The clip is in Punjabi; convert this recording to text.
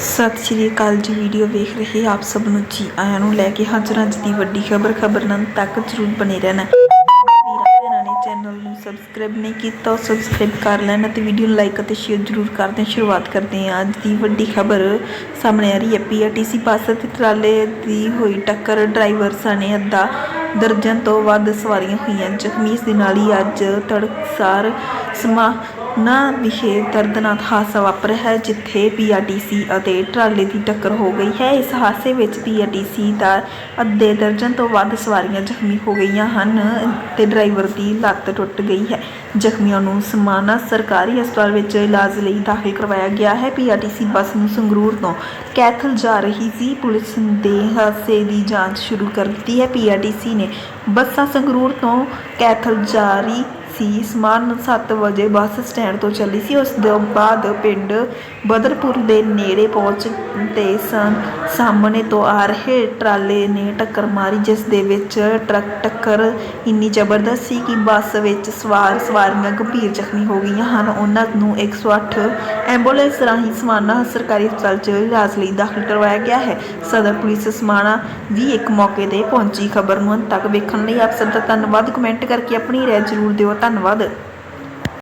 ਸਤਿ ਸ਼੍ਰੀ ਅਕਾਲ ਜੀ, ਵੀਡੀਓ ਵੇਖ ਰਹੇ ਆਪ ਸਭ ਨੂੰ ਜੀ ਆਇਆਂ ਨੂੰ ਲੈ ਕੇ ਹਾਜ਼ਰ ਅੱਜ ਦੀ ਵੱਡੀ ਖਬਰ ਖਬਰ ਨਾਲ ਤੱਕ ਜ਼ਰੂਰ ਬਣੇ ਰਹਿਣਾ। ਵੀਰਾਂ ਨੇ ਚੈਨਲ ਨੂੰ ਸਬਸਕ੍ਰਾਈਬ ਨਹੀਂ ਕੀਤਾ, ਉਹ ਸਬਸਕ੍ਰਾਈਬ ਕਰ ਲੈਣ ਅਤੇ ਵੀਡੀਓ ਨੂੰ ਲਾਈਕ ਅਤੇ ਸ਼ੇਅਰ ਜ਼ਰੂਰ ਕਰਦੇ ਸ਼ੁਰੂਆਤ ਕਰਦੇ ਹਾਂ ਅੱਜ ਦੀ ਵੱਡੀ ਖਬਰ। ਸਾਹਮਣੇ ਆ ਰਹੀ ਹੈ ਪੀਆਰਟੀਸੀ ਬੱਸ ਅਤੇ ਟਰਾਲੇ ਦੀ ਹੋਈ ਟੱਕਰ। ਡਰਾਈਵਰ ਸਣੇ ਅੱਧਾ ਦਰਜਨ ਤੋਂ ਵੱਧ ਸਵਾਰੀਆਂ ਹੋਈਆਂ। ਜ਼ਖਮੀ ਇਸ ਦੇ ਨਾਲ ਹੀ ਅੱਜ ਤੜਕਸਾਰ ਸਮਾ ਨਾ ਵਿਖੇ ਦਰਦਨਾਕ ਹਾਦਸਾ ਵਾਪਰਿਆ ਹੈ, ਜਿੱਥੇ ਪੀਆਰਟੀਸੀ ਅਤੇ ਟਰਾਲੇ ਦੀ ਟੱਕਰ ਹੋ ਗਈ ਹੈ। ਇਸ ਹਾਦਸੇ ਵਿੱਚ ਪੀਆਰਟੀਸੀ ਦਾ ਅੱਧੇ ਦਰਜਨ ਤੋਂ ਵੱਧ ਸਵਾਰੀਆਂ ਜ਼ਖਮੀ ਹੋ ਗਈਆਂ ਹਨ ਤੇ ਡਰਾਈਵਰ ਦੀ ਲੱਤ ਟੁੱਟ ਗਈ ਹੈ। ਜ਼ਖਮੀਆਂ ਨੂੰ ਸਮਾਨਾ ਸਰਕਾਰੀ ਹਸਪਤਾਲ ਵਿੱਚ ਇਲਾਜ ਲਈ ਦਾਖਲ ਕਰਵਾਇਆ ਗਿਆ ਹੈ। ਪੀਆਰਟੀਸੀ ਬੱਸ ਨੂੰ ਸੰਗਰੂਰ ਤੋਂ ਕੈਥਲ ਜਾ ਰਹੀ ਸੀ। ਪੁਲਿਸ ਦੇ ਹਾਦਸੇ ਦੀ ਜਾਂਚ ਸ਼ੁਰੂ ਕਰ ਦਿੱਤੀ ਹੈ। ਪੀਆਰਟੀਸੀ ਨੇ ਬੱਸਾਂ ਸੰਗਰੂਰ ਤੋਂ ਕੈਥਲ ਜਾ ਰਹੀ ਸੀ। ਸਮਾਨ 7 ਵਜੇ ਬੱਸ ਸਟੈਂਡ ਤੋਂ ਚੱਲੀ ਸੀ। ਉਸ ਤੋਂ ਬਾਅਦ ਪਿੰਡ ਬਦਰਪੁਰ ਦੇ ਨੇੜੇ ਪਹੁੰਚ ਤੇ ਸਨ ਸਾਹਮਣੇ ਤੋਂ ਆ ਰਹੇ ਟਰਾਲੇ ਨੇ ਟੱਕਰ ਮਾਰੀ, ਜਿਸ ਦੇ ਵਿੱਚ ਟਰੱਕ ਟੱਕਰ ਇੰਨੀ ਜ਼ਬਰਦਸਤ ਸੀ ਕਿ ਬੱਸ ਵਿੱਚ ਸਵਾਰ ਸਵਾਰੀਆਂ ਗੰਭੀਰ ਜ਼ਖਮੀ ਹੋ ਗਈਆਂ ਹਨ। ਉਹਨਾਂ ਨੂੰ 108 ਐਂਬੂਲੈਂਸ ਰਾਹੀਂ ਸਮਾਣਾ ਸਰਕਾਰੀ ਹਸਪਤਾਲ 'ਚ ਇਲਾਜ ਲਈ ਦਾਖਲ ਕਰਵਾਇਆ ਗਿਆ ਹੈ। ਸਦਰ ਪੁਲਿਸ ਸਮਾਣਾ ਵੀ ਇੱਕ ਮੌਕੇ ਤੇ ਪਹੁੰਚੀ ਖਬਰ ਨੂੰ ਅੰਤ ਤੱਕ ਵੇਖਣ ਲਈ ਆਪ ਸਭ ਦਾ ਧੰਨਵਾਦ। ਕਮੈਂਟ ਕਰਕੇ ਆਪਣੀ ਰਾਏ ਜ਼ਰੂਰ ਦਿਓ। ਧੰਨਵਾਦ।